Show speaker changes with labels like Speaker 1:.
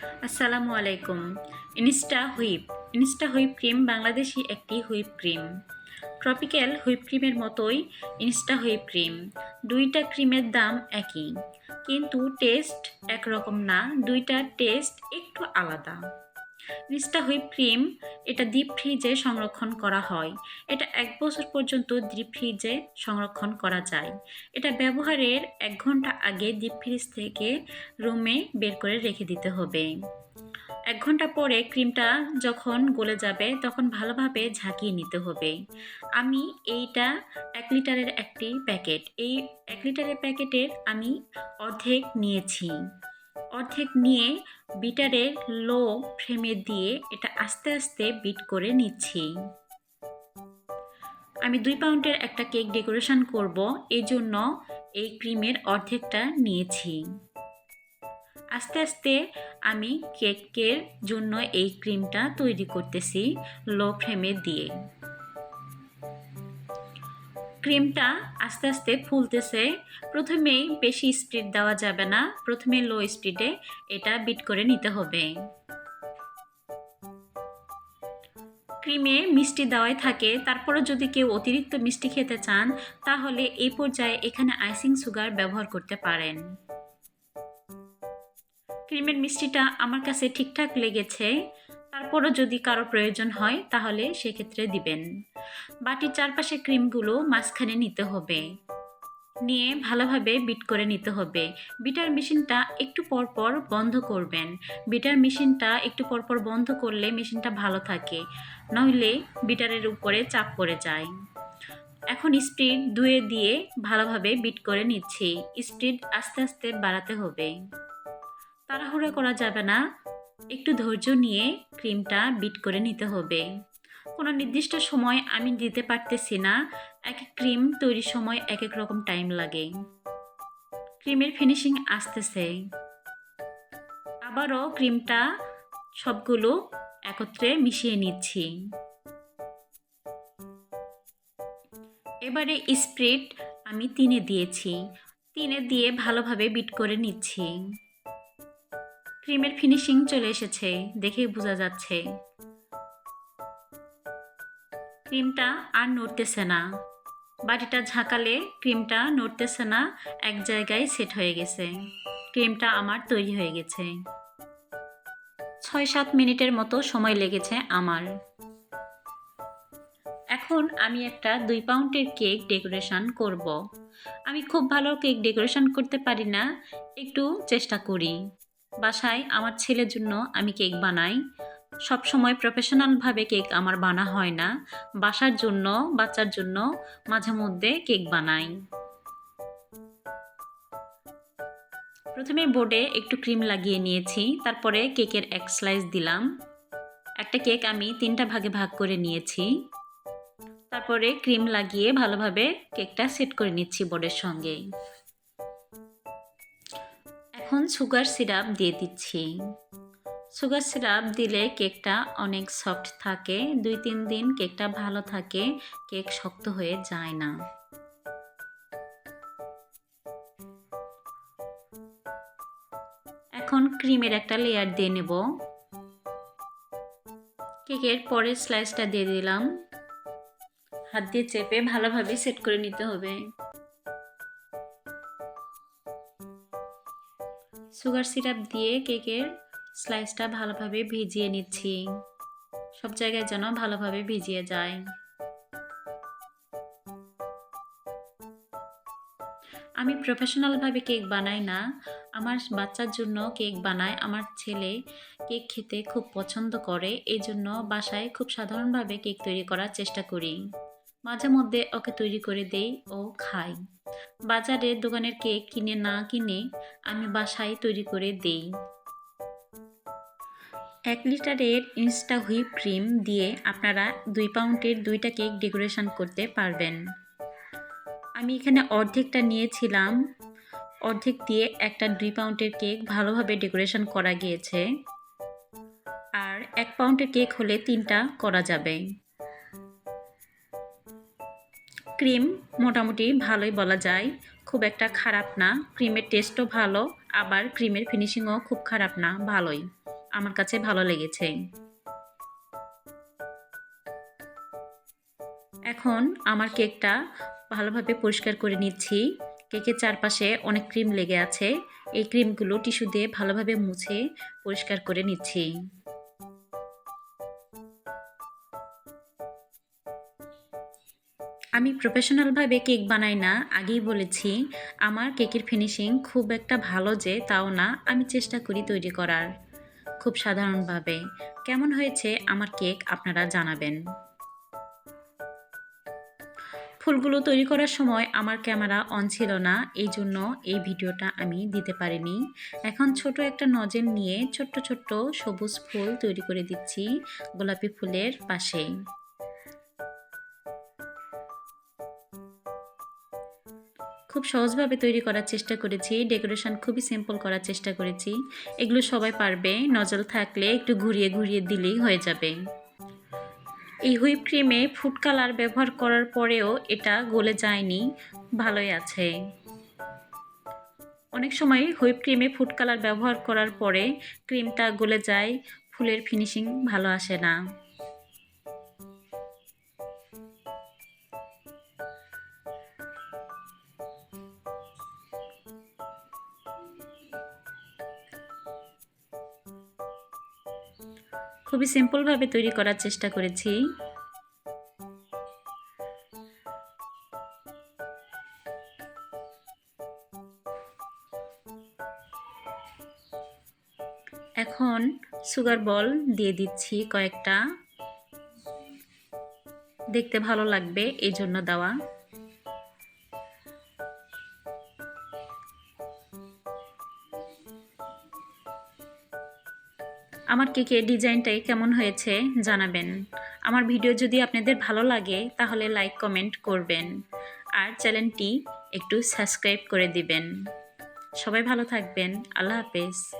Speaker 1: আসসালামু আলাইকুম। Insta Whip. Insta Whip cream Bangladeshi একটি হুইপ ক্রিম। ট্রপিক্যাল হুইপ ক্রিমের মতোই ইনস্টা হুইপ ক্রিম। দুইটা ক্রিমের দাম একই। কিন্তু টেস্ট একরকম না, দুইটা টেস্ট একটু আলাদা। ইনস্টা হুইপ ক্রিম এটা ডিপ ফ্রিজে সংরক্ষণ করা হয়। এটা এক বছর পর্যন্ত ডিপ ফ্রিজে সংরক্ষণ করা যায়। এটা ব্যবহারের এক ঘণ্টা আগে ডিপ ফ্রিজ থেকে রুমে বের করে রেখে দিতে হবে। এক ঘণ্টা পরে ক্রিমটা যখন গলে যাবে, তখন ভালোভাবে ঝাঁকিয়ে নিতে হবে। আমি এইটা এক লিটারের একটি প্যাকেট। এই এক লিটারের প্যাকেটের আমি অর্ধেক নিয়েছি। অর্ধেক নিয়ে বিটারে লো ফ্লেমে দিয়ে এটা আস্তে আস্তে বিট করে নিচ্ছি। আমি দুই পাউন্ডের একটা কেক ডেকোরেশন করব এই জন্য এই ক্রিমের অর্ধেকটা নিয়েছি। আস্তে আস্তে আমি কেকের জন্য এই ক্রিমটা তৈরি করতেছি লো ফ্লেমে দিয়ে। ক্রিমটা আস্তে আস্তে ফুলতেছে। প্রথমেই বেশি স্পিড দেওয়া যাবে না। প্রথমে লো স্পিডে এটা বিট করে নিতে হবে। ক্রিমে মিষ্টি দেওয়াই থাকে। তারপরে যদি কেউ অতিরিক্ত মিষ্টি খেতে চান, তাহলে এই পর্যায়ে এখানে আইসিং সুগার ব্যবহার করতে পারেন। ক্রিমের মিষ্টিটা আমার কাছে ঠিকঠাক লেগেছে। তারপরও যদি কারও প্রয়োজন হয়, তাহলে সেক্ষেত্রে দিবেন। বাটির চারপাশে ক্রিমগুলো মাঝখানে নিতে হবে। নিয়ে ভালোভাবে বিট করে নিতে হবে। বিটার মেশিনটা একটু পর পর বন্ধ করবেন। বিটার মেশিনটা একটু পর পর বন্ধ করলে মেশিনটা ভালো থাকে। নইলে বিটারের উপরে চাপ পড়ে যায়। এখন স্পিড দুয়ে দিয়ে ভালোভাবে বিট করে নিচ্ছি। স্পিড আস্তে আস্তে বাড়াতে হবে। তাড়াহুড়ো করা যাবে না। একটু ধৈর্য নিয়ে ক্রিমটা বিট করে নিতে হবে। কোনো নির্দিষ্ট সময় আমি দিতে পারতেছি না। এক ক্রিম তৈরির সময় এক এক রকম টাইম লাগে। ক্রিমের ফিনিশিং আসতেছে। আবারও ক্রিমটা সবগুলো একত্রে মিশিয়ে নিচ্ছি। এবারে স্প্রিট আমি তিনে দিয়েছি। তিনে দিয়ে ভালোভাবে বিট করে নিচ্ছি। ক্রিমের ফিনিশিং চলে এসেছে দেখে বোঝা যাচ্ছে। ক্রিমটা আর নড়তেছে না। বাটিটা ঝাঁকালে ক্রিমটা নড়তেছে না, এক জায়গায় সেট হয়ে গেছে। ক্রিমটা আমার তৈরি হয়ে গেছে। ছয় সাত মিনিটের মতো সময় লেগেছে আমার। এখন আমি একটা দুই পাউন্ডের কেক ডেকোরেশন করব। আমি খুব ভালো কেক ডেকোরেশন করতে পারি না, একটু চেষ্টা করি। বাসায় আমার ছেলের জন্য আমি কেক বানাই। সব সময় প্রফেশনালভাবে কেক আমার বানা হয় না। বাসার জন্য, বাচ্চার জন্য মাঝে মধ্যে কেক বানাই। প্রথমে বোর্ডে একটু ক্রিম লাগিয়ে নিয়েছি, তারপরে কেকের এক স্লাইস দিলাম। একটা কেক আমি তিনটা ভাগে ভাগ করে নিয়েছি। তারপরে ক্রিম লাগিয়ে ভালোভাবে কেকটা সেট করে নিচ্ছি বোর্ডের সঙ্গে। এখন সুগার সিরাপ দিয়ে দিচ্ছি। সুগার সিরাপ দিলে কেকটা অনেক সফট থাকে। দুই, তিন দিন কেকটা ভালো থাকে, কেক শক্ত হয়ে যায় না। এখন ক্রিমের একটা লেয়ার দিয়ে নেব। কেকের পরের স্লাইসটা দিয়ে দিলাম। হাত দিয়ে চেপে ভালোভাবে সেট করে নিতে হবে। সুগার সিরাপ দিয়ে কেকের স্লাইসটা ভালোভাবে ভিজিয়ে নিচ্ছি। সব জায়গায় যেন ভালোভাবে ভিজিয়ে যায়। আমি প্রফেশনালভাবে কেক বানাই না। আমার বাচ্চার জন্য কেক বানাই আমার ছেলে কেক খেতে খুব পছন্দ করে। এই জন্য বাসায় খুব সাধারণভাবে কেক তৈরি করার চেষ্টা করি। মাঝে মধ্যে ওকে তৈরি করে দেই, ও খাই বাজারে দোকানের কেক কিনে না কিনে আমি বাসায় তৈরি করে দেই। এক লিটারের ইনস্টা হুইপ ক্রিম দিয়ে আপনারা দুই পাউন্ডের দুইটা কেক ডেকোরেশন করতে পারবেন। আমি এখানে অর্ধেকটা নিয়েছিলাম। অর্ধেক দিয়ে একটা দুই পাউন্ডের কেক ভালোভাবে ডেকোরেশন করা গিয়েছে। আর এক পাউন্ডের কেক হলে তিনটা করা যাবে। ক্রিম মোটামুটি ভালোই বলা যায়। খুব একটা খারাপ না। ক্রিমের টেস্টও ভালো, আবার ক্রিমের ফিনিশিংও খুব খারাপ না, ভালোই। আমার কাছে ভালো লেগেছে। এখন আমার কেকটা ভালোভাবে পরিষ্কার করে নিচ্ছি। কেকের চারপাশে অনেক ক্রিম লেগে আছে। এই ক্রিমগুলো টিস্যু দিয়ে ভালোভাবে মুছে পরিষ্কার করে নিচ্ছি। আমি প্রফেশনালভাবে কেক বানাই না, আগেই বলেছি, আমার কেকের ফিনিশিং খুব একটা ভালো যে তাও না, আমি চেষ্টা করি তৈরি করার। খুব সাধারণভাবে। কেমন হয়েছে আমার কেক আপনারা জানাবেন। ফুলগুলো তৈরি করার সময় আমার ক্যামেরা অন ছিল না এই জন্য এই ভিডিওটা আমি দিতে পারিনি। এখন ছোট একটা নজেল নিয়ে ছোট্ট ছোট্ট সবুজ ফুল তৈরি করে দিচ্ছি গোলাপি ফুলের পাশে। খুব সহজভাবে তৈরি করার চেষ্টা করেছি। ডেকোরেশন খুবই সিম্পল করার চেষ্টা করেছি। এগুলো সবাই পারবে, নজল থাকলে একটু ঘুরিয়ে ঘুরিয়ে দিলেই হয়ে যাবে। এই হুইপ ক্রিমে ফুড কালার ব্যবহার করার পরেও এটা গলে যায়নি, ভালোই আছে। অনেক সময় হুইপ ক্রিমে ফুড কালার ব্যবহার করার পরে ক্রিমটা গলে যায়, ফুলের ফিনিশিং ভালো আসে না। খুবই সিম্পলভাবে তৈরি করার চেষ্টা করেছি। এখন সুগার বল দিয়ে দিচ্ছি কয়েকটা। দেখতে ভালো লাগবে এই জন্য দেওয়া। আমার কেকের ডিজাইনটাই কেমন হয়েছে জানাবেন। আমার ভিডিও যদি আপনাদের ভালো লাগে, তাহলে লাইক, কমেন্ট করবেন। আর চ্যানেলটি একটু সাবস্ক্রাইব করে দিবেন। সবাই ভালো থাকবেন। আল্লাহ হাফেজ।